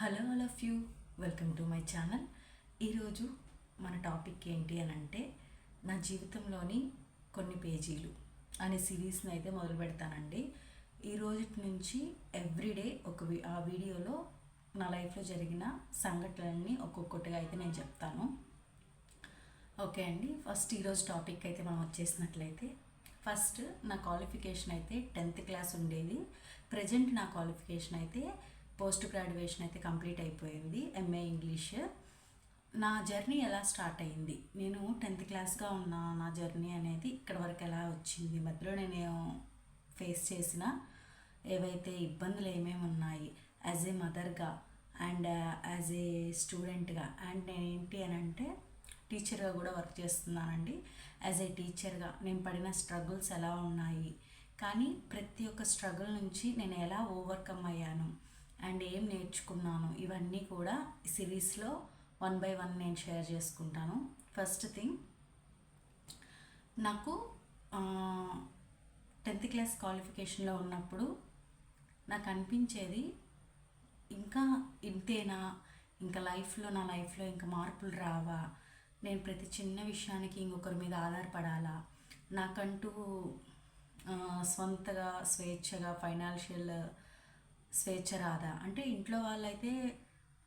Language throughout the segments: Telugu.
Hello all of you welcome to my channel. ఈరోజు మన టాపిక్ ఏంటి అని అంటే నా జీవితంలోని కొన్ని పేజీలు అనే సిరీస్ని అయితే మొదలు పెడతానండి. ఈ రోజు నుంచి ఎవ్రీడే ఒక ఆ వీడియోలో నా లైఫ్లో జరిగిన సంఘటనలన్నీ ఒక్కొక్కటిగా అయితే నేను చెప్తాను. ఓకే అండి ఫస్ట్ ఈరోజు టాపిక్ అయితే మనం వచ్చేసినట్లయితే ఫస్ట్ నా క్వాలిఫికేషన్ అయితే టెన్త్ క్లాస్ ఉండేది. ప్రజెంట్ నా క్వాలిఫికేషన్ అయితే పోస్ట్ గ్రాడ్యుయేషన్ అయితే కంప్లీట్ అయిపోయింది ఎంఏ ఇంగ్లీష్ నా జర్నీ ఎలా స్టార్ట్ అయింది? నేను టెన్త్ క్లాస్గా ఉన్న నా జర్నీ అనేది ఇక్కడ వరకు ఎలా వచ్చింది? మధ్యలో నేను ఫేస్ చేసిన ఏవైతే ఇబ్బందులు ఏమేమి ఉన్నాయి? యాజ్ ఏ మదర్గా అండ్ యాజ్ ఏ స్టూడెంట్గా అండ్ నేను ఏంటి అని అంటే టీచర్గా కూడా వర్క్ చేస్తున్నానండి. యాజ్ ఏ టీచర్గా నేను పడిన స్ట్రగుల్స్ ఎలా ఉన్నాయి? కానీ ప్రతి ఒక్క స్ట్రగుల్ నుంచి నేను ఎలా ఓవర్కమ్ అయ్యాను? అండ్ ఏం నేర్చుకున్నాను? ఇవన్నీ కూడా సిరీస్లో వన్ బై వన్ నేను షేర్ చేసుకుంటాను. ఫస్ట్ థింగ్ నాకు టెన్త్ క్లాస్ క్వాలిఫికేషన్లో ఉన్నప్పుడు నాకు అనిపించేది ఇంకా ఇంతేనా? ఇంకా లైఫ్లో నా లైఫ్లో ఇంకా మార్పులు రావా? నేను ప్రతి చిన్న విషయానికి ఇంకొకరి మీద ఆధారపడాలా? నాకంటూ సొంతగా స్వేచ్ఛగా ఫైనాన్షియల్ స్వేచ్ఛ రాదా? అంటే ఇంట్లో వాళ్ళైతే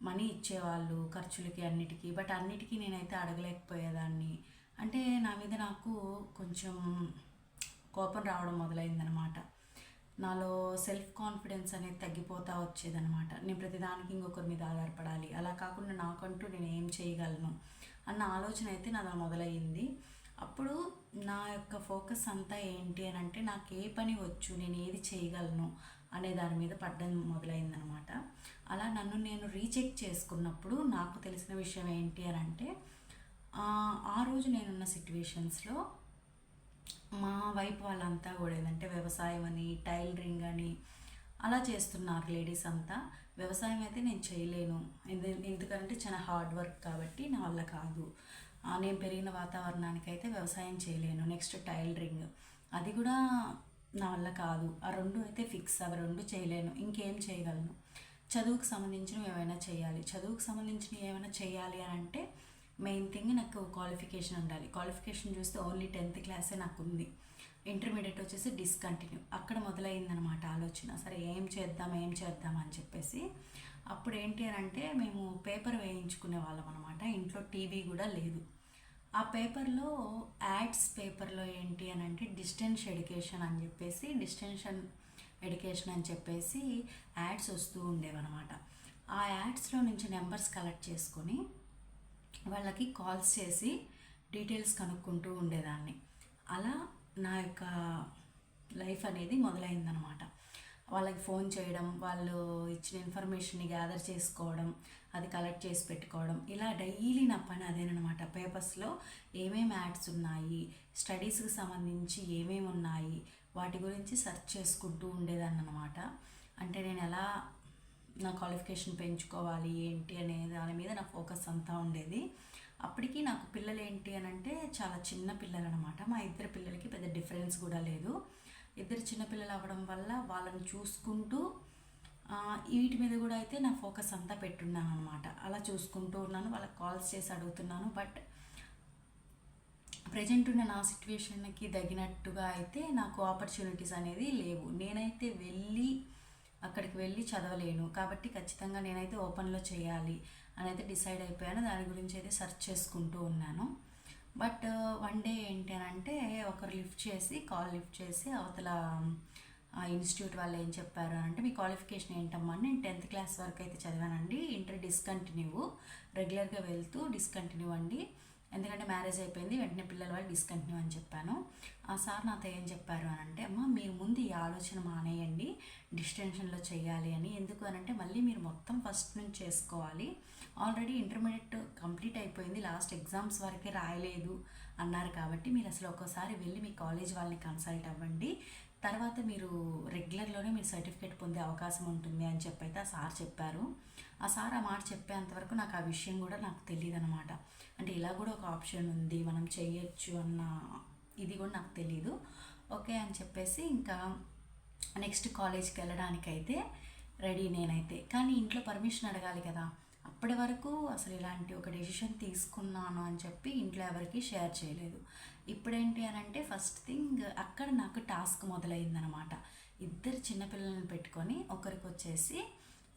మనీ ఇచ్చేవాళ్ళు ఖర్చులకి అన్నిటికీ బట్ అన్నిటికీ నేనైతే అడగలేకపోయేదాన్ని. అంటే నా మీద నాకు కొంచెం కోపం రావడం మొదలైందనమాట నాలో సెల్ఫ్ కాన్ఫిడెన్స్ అనేది తగ్గిపోతూ వచ్చేదనమాట నేను ప్రతిదానికి ఇంకొకరి మీద ఆధారపడాలి. అలా కాకుండా నాకంటూ నేను ఏం చేయగలను అన్న ఆలోచన అయితే నాలో మొదలయ్యింది. అప్పుడు నా యొక్క ఫోకస్ అంతా ఏంటి అని అంటే నాకు ఏ పని వచ్చు నేను ఏది చేయగలను అనే దాని మీద పడ్డం మొదలైందనమాట. అలా నన్ను నేను రీచెక్ చేసుకున్నప్పుడు నాకు తెలిసిన విషయం ఏంటి అని అంటే ఆ, రోజు నేనున్న సిట్యువేషన్స్లో మా వైపు వాళ్ళంతా కూడా ఏంటంటే వ్యవసాయం అని టైలరింగ్ అని అలా చేస్తున్నారు లేడీస్ అంతా. వ్యవసాయం అయితే నేను చేయలేను. ఎందుకంటే చాలా హార్డ్ వర్క్ కాబట్టి నా వల్ల కాదు. నేను పెరిగిన వాతావరణానికి అయితే వ్యవసాయం చేయలేను. Next tailoring. అది కూడా నా వల్ల కాదు. ఆ రెండు అయితే ఫిక్స్ అవి రెండు చేయలేను. ఇంకేం చేయగలను? చదువుకు సంబంధించినవి ఏమైనా చేయాలి. చదువుకు సంబంధించినవి ఏమైనా చేయాలి అని అంటే మెయిన్ థింగ్ నాకు క్వాలిఫికేషన్ ఉండాలి. క్వాలిఫికేషన్ చూస్తే ఓన్లీ టెన్త్ క్లాసే నాకు ఉంది. ఇంటర్మీడియట్ వచ్చేసి డిస్కంటిన్యూ అక్కడ మొదలైందనమాట ఆలోచన. సరే ఏం చేద్దాం ఏం చేద్దాం అని చెప్పేసి అప్పుడు ఏంటి అని అంటే మేము పేపర్ వేయించుకునే వాళ్ళం అనమాట ఇంట్లో టీవీ కూడా లేదు. ఆ పేపర్లో యాడ్స్ పేపర్లో ఏంటి అని అంటే డిస్టెన్స్ ఎడ్యుకేషన్ అని చెప్పేసి డిస్టెన్షన్ ఎడ్యుకేషన్ అని చెప్పేసి యాడ్స్ వస్తూ ఉండేవన్నమాట. ఆ యాడ్స్లో నుంచి నెంబర్స్ కలెక్ట్ చేసుకొని వాళ్ళకి కాల్స్ చేసి డీటెయిల్స్ కనుక్కుంటూ ఉండేదాన్ని. అలా నా యొక్క లైఫ్ అనేది మొదలైందనమాట వాళ్ళకి ఫోన్ చేయడం వాళ్ళు ఇచ్చిన ఇన్ఫర్మేషన్ని గ్యాదర్ చేసుకోవడం అది కలెక్ట్ చేసి పెట్టుకోవడం. ఇలా డైలీ నా పని అదేనమాట పేపర్స్లో ఏమేమి యాడ్స్ ఉన్నాయి స్టడీస్కి సంబంధించి ఏమేమి ఉన్నాయి వాటి గురించి సెర్చ్ చేసుకుంటూ ఉండేదాన్ని అనమాట అంటే నేను ఎలా నా క్వాలిఫికేషన్ పెంచుకోవాలి ఏంటి అనే దాని మీద నా ఫోకస్ అంతా ఉండేది. అప్పటికి నాకు పిల్లలు ఏంటి అని అంటే చాలా చిన్న పిల్లలు అనమాట మా ఇద్దరు పిల్లలకి పెద్ద డిఫరెన్స్ కూడా లేదు. ఇద్దరు చిన్నపిల్లలు అవ్వడం వల్ల వాళ్ళని చూసుకుంటూ వీటి మీద కూడా అయితే నా ఫోకస్ అంతా పెట్టున్నాను అనమాట అలా చూసుకుంటూ ఉన్నాను వాళ్ళకి కాల్స్ చేసి అడుగుతున్నాను. బట్ ప్రజెంట్ ఉన్న నా సిచ్యువేషన్కి తగినట్టుగా అయితే నాకు ఆపర్చునిటీస్ అనేది లేవు. నేనైతే వెళ్ళి అక్కడికి వెళ్ళి చదవలేను. కాబట్టి ఖచ్చితంగా నేనైతే ఓపెన్లో చేయాలి అని అయితే డిసైడ్ అయిపోయాను. దాని గురించి అయితే సెర్చ్ చేసుకుంటూ ఉన్నాను. బట్ uh, వన్ డే ఏంటి అని అంటే ఒకరు లిఫ్ట్ చేసి కాల్ లిఫ్ట్ చేసి అవతల um, ఇన్స్టిట్యూట్ వాళ్ళు ఏం చెప్పారు అంటే మీ క్వాలిఫికేషన్ ఏంటమ్మా? నేను టెన్త్ క్లాస్ వరకు అయితే చదివానండి. Inter discontinue. రెగ్యులర్గా వెళ్తూ డిస్కంటిన్యూ అండి. ఎందుకంటే మ్యారేజ్ అయిపోయింది వెంటనే పిల్లల వాళ్ళు డిస్కంటిన్యూ అని చెప్పాను. ఆ సార్ నాతో ఏం చెప్పారు అని అంటే అమ్మ మీరు ముందు ఈ ఆలోచన మానేయండి డిస్టెన్షన్లో చేయాలి అని. ఎందుకు అని అంటే మళ్ళీ మీరు మొత్తం ఫస్ట్ నుంచి చేసుకోవాలి. ఆల్రెడీ ఇంటర్మీడియట్ కంప్లీట్ అయిపోయింది లాస్ట్ ఎగ్జామ్స్ వరకే రాయలేదు అన్నారు కాబట్టి మీరు అసలు ఒక్కోసారి వెళ్ళి మీ కాలేజ్ వాళ్ళని కన్సల్ట్ అవ్వండి. తర్వాత మీరు రెగ్యులర్లోనే మీరు సర్టిఫికేట్ పొందే అవకాశం ఉంటుంది అని చెప్పి అయితే ఆ సార్ చెప్పారు. ఆ సార్ ఆ మాట చెప్పేంతవరకు నాకు ఆ విషయం కూడా నాకు తెలియదు అనమాట అంటే ఇలా కూడా ఒక ఆప్షన్ ఉంది మనం చేయొచ్చు అన్న ఇది కూడా నాకు తెలియదు ఓకే అని చెప్పేసి ఇంకా నెక్స్ట్ కాలేజ్కి వెళ్ళడానికైతే రెడీ నేనైతే. కానీ ఇంట్లో పర్మిషన్ అడగాలి కదా. అప్పటి వరకు అసలు ఇలాంటి ఒక డెసిషన్ తీసుకున్నాను అని చెప్పి ఇంట్లో ఎవరికి షేర్ చేయలేదు. ఇప్పుడేంటి అని అంటే ఫస్ట్ థింగ్ అక్కడ నాకు టాస్క్ మొదలైందనమాట ఇద్దరు చిన్నపిల్లల్ని పెట్టుకొని ఒకరికి వచ్చేసి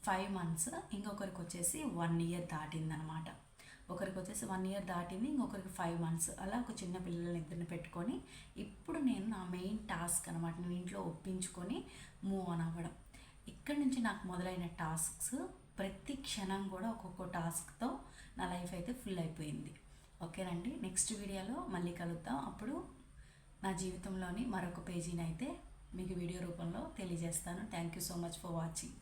ఫైవ్ మంత్స్ ఇంకొకరికి వచ్చేసి వన్ ఇయర్ దాటిందనమాట ఒకరికి వచ్చేసి వన్ ఇయర్ దాటింది ఇంకొకరికి ఫైవ్ మంత్స్ అలా ఒక చిన్న పిల్లల్ని ఇద్దరిని పెట్టుకొని ఇప్పుడు నేను నా మెయిన్ టాస్క్ అనమాట నేను ఇంట్లో ఒప్పించుకొని మూవ్ ఆన్ అవ్వడం. ఇక్కడి నుంచి నాకు మొదలైన టాస్క్స్ ప్రతి క్షణం కూడా ఒక్కొక్క టాస్క్తో నా లైఫ్ అయితే ఫుల్ అయిపోయింది. ఓకేనండి? నెక్స్ట్ వీడియోలో మళ్ళీ కలుద్దాం. అప్పుడు నా జీవితంలోని మరొక పేజీని అయితే మీకు వీడియో రూపంలో తెలియజేస్తాను. Thank you so much for watching.